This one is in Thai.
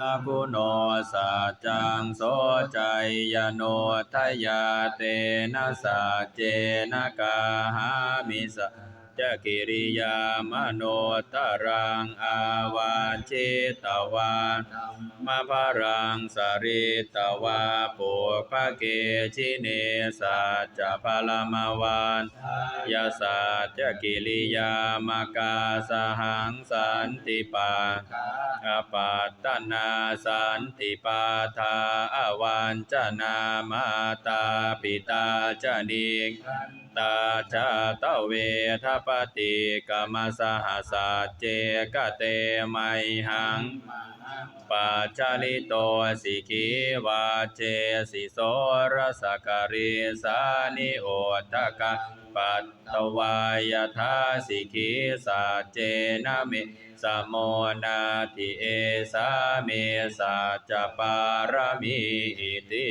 ลาภุโนสัจจังโสใจยโนทยาเตนะสัจเจนะกาหามิสั จจกิริยามโนตรังอาวาชิตวานมาภรังสริตวาปุภเกชิเนสัจพลมวานยาสัจจกิริยามกาสหังสันติปาอปัตตนาสันติปาทาอ วันจนามาตาปิตาจนิกตาชาตเวทปติกรรมสหสัจเจกเตไมหังปัจจาลิโตสิกีวาเจสิโสรสกริสานิโอตกะปัตตวายทาสิกีสัจเจนะเมสมโมนาทิเอสาเมสัจปารมีอิติ